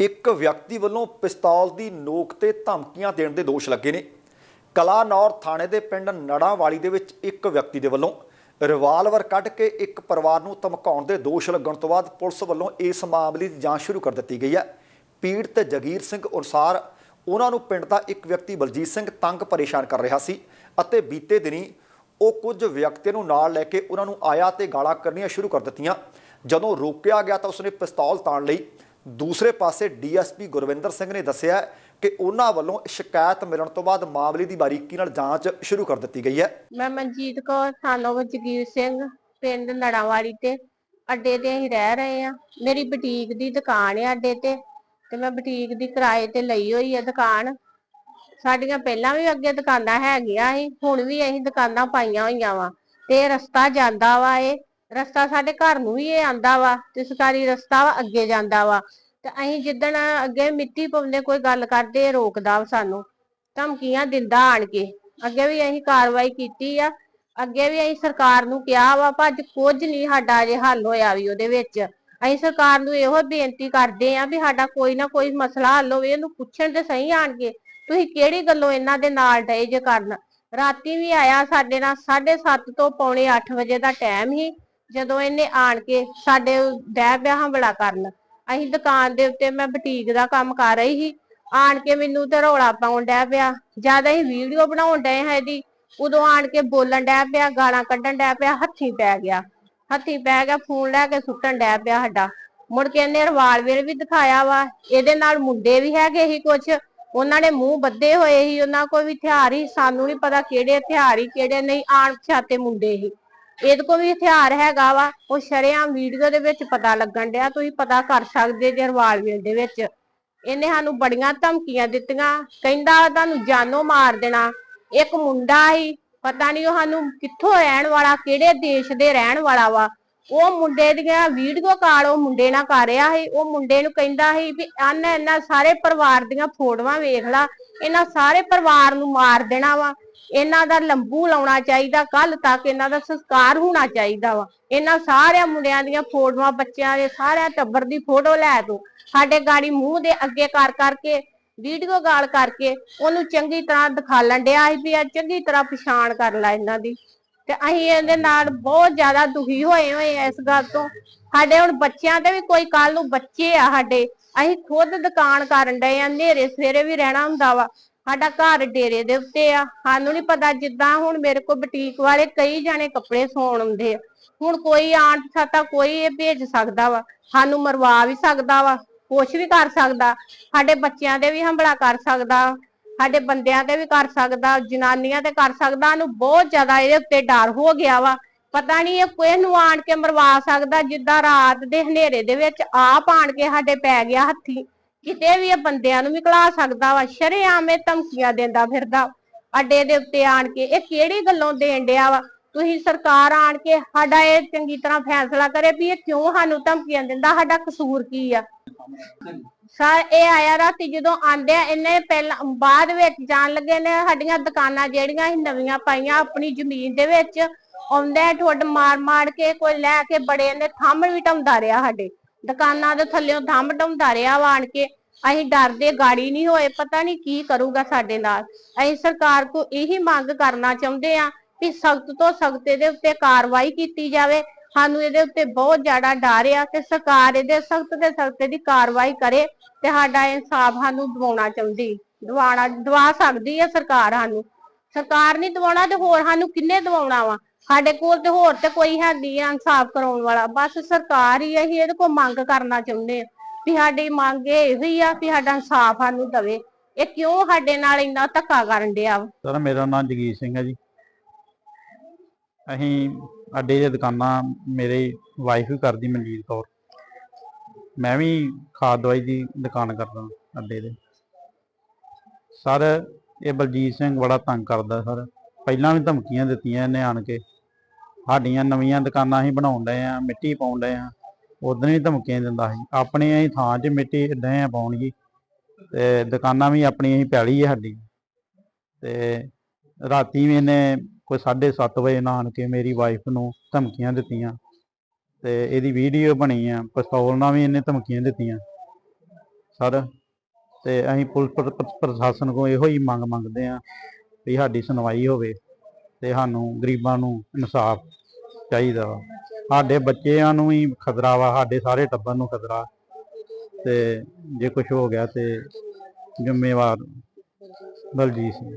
ਇੱਕ ਵਿਅਕਤੀ ਵੱਲੋਂ ਪਿਸਤੌਲ ਦੀ ਨੋਕ ਤੇ ਧਮਕੀਆਂ ਦੇਣ ਦੇ ਦੋਸ਼ ਲੱਗੇ ਨੇ। ਕਲਾਨੌਰ ਥਾਣੇ ਦੇ ਪਿੰਡ ਨੜਾਵਾਲੀ ਦੇ ਵਿੱਚ ਇੱਕ ਵਿਅਕਤੀ ਦੇ ਵੱਲੋਂ ਰਿਵਾਲਵਰ ਕੱਢ ਕੇ ਇੱਕ ਪਰਿਵਾਰ ਨੂੰ ਧਮਕਾਉਣ ਦੇ ਦੋਸ਼ ਲੱਗਣ ਤੋਂ ਬਾਅਦ ਪੁਲਿਸ ਵੱਲੋਂ ਇਸ ਮਾਮਲੇ ਦੀ ਜਾਂਚ ਸ਼ੁਰੂ ਕਰ ਦਿੱਤੀ ਗਈ ਹੈ। ਪੀੜਤ ਜਗੀਰ ਸਿੰਘ ਅਨੁਸਾਰ ਉਹਨਾਂ ਨੂੰ ਪਿੰਡ ਦਾ ਇੱਕ ਵਿਅਕਤੀ ਬਲਜੀਤ ਸਿੰਘ ਤੰਗ ਪਰੇਸ਼ਾਨ ਕਰ ਰਿਹਾ ਸੀ ਅਤੇ ਬੀਤੇ ਦਿਨੀ ਉਹ ਕੁਝ ਵਿਅਕਤੀਆਂ ਨੂੰ ਨਾਲ ਲੈ ਕੇ ਉਹਨਾਂ ਨੂੰ ਆਇਆ ਤੇ ਗਾਲਾਂ ਕਰਨੀਆਂ ਸ਼ੁਰੂ ਕਰ ਦਿੱਤੀਆਂ। ਜਦੋਂ ਰੋਕਿਆ ਗਿਆ ਤਾਂ ਉਸਨੇ ਪਿਸਤੌਲ ਤਾਣ ਲਈ ਦੂਸਰੇ ਪਾਸੇ ਡੀਐਸਪੀ ਗੁਰਵਿੰਦਰ ਸਿੰਘ ਨੇ ਦੱਸਿਆ ਕਿ ਉਹਨਾਂ ਵੱਲੋਂ ਸ਼ਿਕਾਇਤ ਮਿਲਣ ਤੋਂ ਬਾਅਦ ਮਾਮਲੇ ਦੀ ਬਾਰੀਕੀ ਨਾਲ ਜਾਂਚ ਸ਼ੁਰੂ ਕਰ ਦਿੱਤੀ ਗਈ ਹੈ। ਮੈਂ ਮਨਜੀਤ ਕੌਰ ਸਾਨੋ ਜਗੀਰ ਸਿੰਘ, ਪਿੰਡ ਨੜਾਵਾਲੀ ਤੇ ਅੱਡੇ ਤੇ ਅਸੀਂ ਰਹਿ ਰਹੇ ਆ ਮੇਰੀ ਬੁਟੀਕ ਦੀ ਦੁਕਾਨ ਹੈ ਅੱਡੇ ਤੇ ਤੇ ਮੈਂ ਬੁਟੀਕ ਦੀ ਕਿਰਾਏ ਤੇ ਲਈ ਹੋਈ ਹੈ ਦੁਕਾਨ। ਸਾਡੀਆਂ ਪਹਿਲਾਂ ਵੀ ਅੱਗੇ ਦੁਕਾਨਾਂ ਹੈਗੀਆਂ ਸੀ, ਹੁਣ ਵੀ ਅਸੀਂ ਦੁਕਾਨਾਂ ਪਾਈਆਂ ਹੋਈਆਂ ਵਾ। ਤੇ ਰਸਤਾ ਜਾਂਦਾ ਵਾ ਇਹ। ਰਸਤਾ ਸਾਡੇ ਘਰ ਨੂੰ ਵੀ ਇਹ ਆਂਦਾ ਵਾ, ਤੇ ਸਰਕਾਰੀ ਰਸਤਾ ਵਾ, ਅੱਗੇ ਜਾਂਦਾ ਵਾ। ਤੇ ਅਸੀਂ ਜਿੱਦਣ ਅੱਗੇ ਮਿੱਟੀ ਪਾਉਂਦੇ ਕੋਈ ਗੱਲ ਕਰਦੇ ਰੋਕਦਾ ਵਾ ਸਾਨੂੰ। ਧਮਕੀਆਂ ਦਿੰਦਾ ਆਣ ਕੇ। ਅੱਗੇ ਵੀ ਅਸੀਂ ਕਾਰਵਾਈ ਕੀਤੀ ਆ। ਅੱਗੇ ਵੀ ਅਸੀਂ ਸਰਕਾਰ ਨੂੰ ਕਿਹਾ ਵਾ, ਪਰ ਅੱਜ ਕੁਝ ਨਹੀਂ ਸਾਡਾ ਅਜੇ ਹੱਲ ਹੋਇਆ ਵੀ ਉਹਦੇ ਵਿੱਚ। ਅਸੀਂ ਸਰਕਾਰ ਨੂੰ ਇਹੋ ਬੇਨਤੀ ਕਰਦੇ ਆ ਵੀ ਸਾਡਾ ਕੋਈ ਨਾ ਕੋਈ ਮਸਲਾ ਹੱਲ ਹੋਵੇ, ਇਹਨੂੰ ਪੁੱਛਣ ਤੇ ਸਹੀ ਆਣ ਕੇ। ਤੁਸੀਂ ਕਿਹੜੀ ਗੱਲੋਂ ਇਹਨਾਂ ਦੇ ਨਾਲ ਡਏ ਜੇ ਕਰਨ? ਰਾਤੀ ਵੀ ਆਇਆ ਸਾਡੇ ਨਾਲ 7:30 ਤੋਂ ਪੌਣੇ 8 ਵਜੇ ਦਾ ਟਾਈਮ ਹੀ ਜਦੋਂ ਇਹਨੇ ਆਣ ਕੇ ਸਾਡੇ ਡੈ ਪਿਆ ਹਮਲਾ ਕਰਨ, ਅਸੀਂ ਦੁਕਾਨ ਦੇ ਉੱਤੇ ਮੈਂ ਬੁਟੀਕ ਦਾ ਕੰਮ ਕਰ ਰਹੀ ਸੀ, ਆਣ ਕੇ ਮੈਨੂੰ ਤੇ ਰੌਲਾ ਪਾਉਣ ਡੈ ਪਿਆ। ਜਦ ਅਸੀਂ ਵੀਡੀਓ ਬਣਾਉਣ ਡਏ ਹਾਂ ਇਹਦੀ, ਉਦੋਂ ਆਣ ਕੇ ਬੋਲਣ ਡੈ ਪਿਆ, ਗਾਲਾਂ ਕੱਢਣ ਡੈ ਪਿਆ, ਹੱਥੀ ਪੈ ਗਿਆ। ਹੱਥੀ ਪੈ ਗਿਆ, ਫੋਨ ਲੈ ਕੇ ਸੁੱਟਣ ਡੈ ਪਿਆ ਸਾਡਾ। ਮੁੜ ਕੇ ਇਹਨੇ ਰਿਵਾਲਵਰ ਵੀ ਦਿਖਾਇਆ ਵਾ, ਇਹਦੇ ਨਾਲ ਮੁੰਡੇ ਵੀ ਹੈਗੇ ਸੀ ਕੁਛ। ਉਹਨਾਂ ਨੇ ਮੂੰਹ ਬੱਧੇ ਹੋਏ ਸੀ, ਉਹਨਾਂ ਕੋਲ ਵੀ ਹਥਿਆਰ ਹੀ ਸਾਨੂੰ ਨਹੀਂ ਪਤਾ ਕਿਹੜੇ ਹਥਿਆਰ ਹੀ ਕਿਹੜੇ ਨਹੀਂ ਆਣ ਪਛਾਤੇ ਮੁੰਡੇ ਸੀ। ਇਹਦੇ ਕੋਲ ਵੀ ਹਥਿਆਰ ਹੈਗਾ ਵਾ। ਉਹ ਸ਼ਰੇਆਮ ਵੀਡੀਓ ਦੇ ਵਿੱਚ ਪਤਾ ਲੱਗਣ ਡਿਆ, ਤੁਸੀਂ ਪਤਾ ਕਰ ਸਕਦੇ ਜੇ ਰਿਵਾਲਵਰ ਦੇ ਵਿੱਚ। ਇਹਨੇ ਸਾਨੂੰ ਬੜੀਆਂ ਧਮਕੀਆਂ ਦਿੱਤੀਆਂ। ਕਹਿੰਦਾ ਤੁਹਾਨੂੰ ਜਾਨੋਂ ਮਾਰ ਦੇਣਾ। ਇੱਕ ਮੁੰਡਾ ਸੀ, ਪਤਾ ਨਹੀਂ ਉਹ ਸਾਨੂੰ ਕਿੱਥੋਂ ਰਹਿਣ ਵਾਲਾ, ਕਿਹੜੇ ਦੇਸ਼ ਦੇ ਰਹਿਣ ਵਾਲਾ ਵਾ। ਉਹ ਮੁੰਡੇ ਦੀਆਂ ਵੀਡੀਓ ਕਾਲ ਉਹ ਮੁੰਡੇ ਨਾਲ ਕਰ ਰਿਹਾ ਸੀ। ਉਹ ਮੁੰਡੇ ਨੂੰ ਕਹਿੰਦਾ ਸੀ ਵੀ ਅੰਨ ਇਹਨਾਂ ਸਾਰੇ ਪਰਿਵਾਰ ਦੀਆਂ ਫੋਟੋਆਂ ਵੇਖ ਲਾ। ਇਹਨਾਂ ਸਾਰੇ ਪਰਿਵਾਰ ਨੂੰ ਮਾਰ ਦੇਣਾ ਵਾ। ਇਹਨਾਂ ਦਾ ਲੰਬੂ ਲਾਉਣਾ ਚਾਹੀਦਾ ਕੱਲ ਤੱਕ ਇਹਨਾਂ ਦਾ ਸੰਸਕਾਰ ਹੋਣਾ ਚਾਹੀਦਾ ਵਾ। ਇਹਨਾਂ ਸਾਰਿਆਂ ਮੁੰਡਿਆਂ ਦੀਆਂ ਫੋਟੋਆਂ, ਬੱਚਿਆਂ ਦੇ ਸਾਰਿਆਂ ਟੱਬਰ ਦੀ ਫੋਟੋ ਲੈ ਤੂੰ ਸਾਡੇ ਗਾੜੀ ਮੂੰਹ ਦੇ ਅੱਗੇ ਕਰ ਕਰਕੇ, ਵੀਡੀਓ ਗਾਲ ਕਰਕੇ ਉਹਨੂੰ ਚੰਗੀ ਤਰ੍ਹਾਂ ਦਿਖਾਲਣ ਡਿਆ ਸੀ ਵੀ ਆ ਚੰਗੀ ਤਰ੍ਹਾਂ ਪਛਾਣ ਕਰ ਲੈ ਇਹਨਾਂ ਦੀ। ਤੇ ਅਸੀਂ ਇਹਦੇ ਨਾਲ ਬਹੁਤ ਜ਼ਿਆਦਾ ਦੁਖੀ ਹੋਏ ਹੋਏ ਇਸ ਗੱਲ ਤੋਂ। ਸਾਡੇ ਹੁਣ ਬੱਚਿਆਂ ਤੇ ਵੀ ਕੋਈ ਕੱਲ ਨੂੰ ਬੱਚੇ ਆ ਸਾਡੇ। ਅਸੀਂ ਖੁਦ ਦੁਕਾਨ ਕਰਨ ਡਏ ਆ, ਹਨੇਰੇ ਸਵੇਰੇ ਵੀ ਰਹਿਣਾ ਹੁੰਦਾ ਵਾ। ਸਾਡਾ ਘਰ ਡੇਰੇ ਦੇ ਉੱਤੇ ਆ। ਸਾਨੂੰ ਨਹੀਂ ਪਤਾ ਜਿੱਦਾਂ ਹੁਣ ਮੇਰੇ ਕੋਲ ਬੁਟੀਕ ਵਾਲੇ ਕਈ ਜਾਣੇ ਕੱਪੜੇ ਸੌਣ ਆਉਂਦੇ ਆ। ਹੁਣ ਕੋਈ ਆਣ ਸਾਤਾ ਕੋਈ ਇਹ ਭੇਜ ਸਕਦਾ ਵਾ। ਸਾਨੂੰ ਮਰਵਾ ਵੀ ਸਕਦਾ ਵਾ, ਕੁਛ ਵੀ ਕਰ ਸਕਦਾ। ਸਾਡੇ ਬੱਚਿਆਂ ਤੇ ਵੀ ਹਮਲਾ ਕਰ ਸਕਦਾ, ਸਾਡੇ ਬੰਦਿਆਂ ਤੇ ਵੀ ਕਰ ਸਕਦਾ, ਜਨਾਨੀਆਂ ਤੇ ਕਰ ਸਕਦਾ। ਨੂੰ ਬਹੁਤ ਜ਼ਿਆਦਾ ਇਹਦੇ ਉੱਤੇ ਡਰ ਹੋ ਗਿਆ ਵਾ। ਪਤਾ ਨਹੀਂ ਇਹ ਕੋਈ ਨੂੰ ਆਣ ਕੇ ਮਰਵਾ ਸਕਦਾ, ਜਿੱਦਾਂ ਰਾਤ ਦੇ ਹਨੇਰੇ ਦੇ ਵਿੱਚ ਆਪ ਆਣ ਕੇ ਸਾਡੇ ਪੈ ਗਿਆ ਹੱਥੀ। ਕਿਤੇ ਵੀ ਇਹ ਬੰਦਿਆਂ ਨੂੰ ਵੀ ਕਲਾ ਸਕਦਾ ਵਾ, ਸ਼ਰੇਆਮ ਇਹ ਧਮਕੀਆਂ ਦਿੰਦਾ ਫਿਰਦਾ। ਅੱਡੇ ਦੇ ਉੱਤੇ ਆਣ ਕੇ ਇਹ ਕਿਹੜੀ ਗੱਲੋਂ ਦੇਣ ਡਿਆ ਵਾ? ਤੁਸੀਂ ਸਰਕਾਰ ਆਣ ਕੇ ਸਾਡਾ ਇਹ ਚੰਗੀ ਤਰ੍ਹਾਂ ਫੈਸਲਾ ਕਰੇ ਵੀ ਇਹ ਕਿਉਂ ਸਾਨੂੰ ਧਮਕੀਆਂ ਦਿੰਦਾ? ਸਾਡਾ ਕਸੂਰ ਕੀ ਆ? ਸਰ ਇਹ ਆਇਆ ਰਾਤੀ ਜਦੋਂ ਆਂਦੇ ਆ ਇਹਨੇ ਪਹਿਲਾਂ ਬਾਅਦ ਵਿੱਚ ਜਾਣ ਲੱਗੇ ਨੇ, ਸਾਡੀਆਂ ਦੁਕਾਨਾਂ ਜਿਹੜੀਆਂ ਸੀ ਨਵੀਆਂ ਪਾਈਆਂ ਆਪਣੀ ਜ਼ਮੀਨ ਦੇ ਵਿੱਚ। ਆਉਂਦਾ ਠੁੱਡ ਮਾਰ ਮਾਰ ਕੇ ਕੋਈ ਲੈ ਕੇ ਬੜੇ ਨੇ ਥੰਮ ਵੀ ਢਮਦਾ ਰਿਹਾ ਸਾਡੇ। ਦੁਕਾਨਾਂ ਦੇ ਥੱਲੇੋਂ ਥੰਮ ਢਾਉਂਦਾ ਰਿਹਾ ਆਣ ਕੇ। ਅਸੀਂ ਡਰਦੇ ਗਾੜੀ ਨਹੀਂ ਹੋਏ, ਪਤਾ ਨਹੀਂ ਕੀ ਕਰੂਗਾ ਸਾਡੇ ਨਾਲ। ਅਸੀਂ ਸਰਕਾਰ ਕੋ ਇਹੀ ਮੰਗ ਕਰਨਾ ਚਾਹੁੰਦੇ ਆ ਕਿ ਸਖਤ ਤੋਂ ਸਖਤ ਇਹਦੇ ਉੱਤੇ ਕਾਰਵਾਈ ਕੀਤੀ ਜਾਵੇ। ਸਾਨੂੰ ਇਹਦੇ ਉੱਤੇ ਬਹੁਤ ਜ਼ਿਆਦਾ ਡਰ ਆ ਤੇ ਸਰਕਾਰ ਇਹਦੇ ਸਖਤ ਤੇ ਸਖਤ ਦੀ ਕਾਰਵਾਈ ਕਰੇ ਤੇ ਸਾਡਾ ਇਨਸਾਫ ਸਾਨੂੰ ਦਿਵਾਉਣਾ ਚਾਹੁੰਦੀ ਦਿਵਾਣਾ ਦਵਾ ਸਕਦੀ ਹੈ ਸਰਕਾਰ ਸਾਨੂੰ। ਸਰਕਾਰ ਨਹੀਂ ਦਿਵਾਉਣਾ ਤੇ ਹੋਰ ਸਾਨੂੰ ਕਿੰਨੇ ਦਿਵਾਉਣਾ ਵਾ? ਸਾਡੇ ਕੋਲ ਤੇ ਹੋਰ ਤੇ ਕੋਈ ਹੈ ਨਹੀਂ ਆ ਇਨਸਾਫ ਕਰਾਉਣ ਵਾਲਾ। ਬਸ ਸਰਕਾਰ ਹੀ ਅਸੀਂ ਇਹਦੇ ਕੋਲ ਮੰਗ ਕਰਨਾ ਚਾਹੁੰਦੇ ਆ ਵੀ ਸਾਡੀ ਮੰਗ ਇਹ ਹੀ ਆ ਵੀ ਸਾਡਾ ਇਨਸਾਫ ਸਾਨੂੰ ਦਵੇ। ਇਹ ਕਿਉਂ ਸਾਡੇ ਨਾਲ ਇੰਨਾ ਧੱਕਾ ਕਰਨ ਡਿਆ ਵਾ? ਸਰ, ਮੇਰਾ ਨਾਮ ਜਗੀਰ ਸਿੰਘ ਹੈ ਜੀ। ਅਸੀਂ ਅੱਡੇ ਦੇ ਦੁਕਾਨਾਂ ਮੇਰੇ ਵਾਈਫ ਵੀ ਕਰਦੀ ਮਨਜੀਤ ਕੌਰ। ਮੈਂ ਵੀ ਖਾਦ ਦਵਾਈ ਦੀ ਦੁਕਾਨ ਕਰਦਾ ਅੱਡੇ ਦੇ ਸਰ, ਇਹ ਬਲਜੀਤ ਸਿੰਘ ਬੜਾ ਤੰਗ ਕਰਦਾ ਸਰ। ਪਹਿਲਾਂ ਵੀ ਧਮਕੀਆਂ ਦਿੱਤੀਆਂ ਇਹਨੇ ਆਣ ਕੇ। ਸਾਡੀਆਂ ਨਵੀਆਂ ਦੁਕਾਨਾਂ ਅਸੀਂ ਬਣਾਉਣ ਡਏ ਆ, ਮਿੱਟੀ ਪਾਉਣ ਡਏ ਆ। ਉਦੋਂ ਹੀ ਧਮਕੀਆਂ ਦਿੰਦਾ ਸੀ। ਆਪਣੇ ਅਸੀਂ ਥਾਂ 'ਚ ਮਿੱਟੀ ਡਏ ਆ ਪਾਉਣ ਜੀ ਤੇ ਦੁਕਾਨਾਂ ਵੀ ਆਪਣੀ ਅਸੀਂ ਪੈਲੀ ਹੈ ਸਾਡੀ। ਤੇ ਰਾਤੀ ਵੀ ਇਹਨੇ ਕੋਈ 7:30 ਵਜੇ ਨਾਲ ਕੇ ਮੇਰੀ ਵਾਈਫ ਨੂੰ ਧਮਕੀਆਂ ਦਿੱਤੀਆਂ। ਤੇ ਇਹਦੀ ਵੀਡੀਓ ਬਣੀ ਆ, ਪਿਸਤੌਲ ਨਾਲ ਵੀ ਇਹਨੇ ਧਮਕੀਆਂ ਦਿੱਤੀਆਂ। ਸਰ, ਤੇ ਅਸੀਂ ਪੁਲਿਸ ਪ੍ਰਸ਼ਾਸਨ ਕੋਲ ਇਹੋ ਹੀ ਮੰਗ ਮੰਗਦੇ ਆ ਵੀ ਸਾਡੀ ਸੁਣਵਾਈ ਹੋਵੇ। ਤੇ ਸਾਨੂੰ ਗਰੀਬਾਂ ਨੂੰ ਇਨਸਾਫ ਚਾਹੀਦਾ ਵਾ। ਸਾਡੇ ਬੱਚਿਆਂ ਨੂੰ ਹੀ ਖਤਰਾ ਵਾ, ਸਾਡੇ ਸਾਰੇ ਟੱਬਰ ਨੂੰ ਖਤਰਾ। ਤੇ ਜੇ ਕੁਝ ਹੋ ਗਿਆ ਤੇ ਜ਼ਿੰਮੇਵਾਰ ਬਲਜੀਤ ਸਿੰਘ।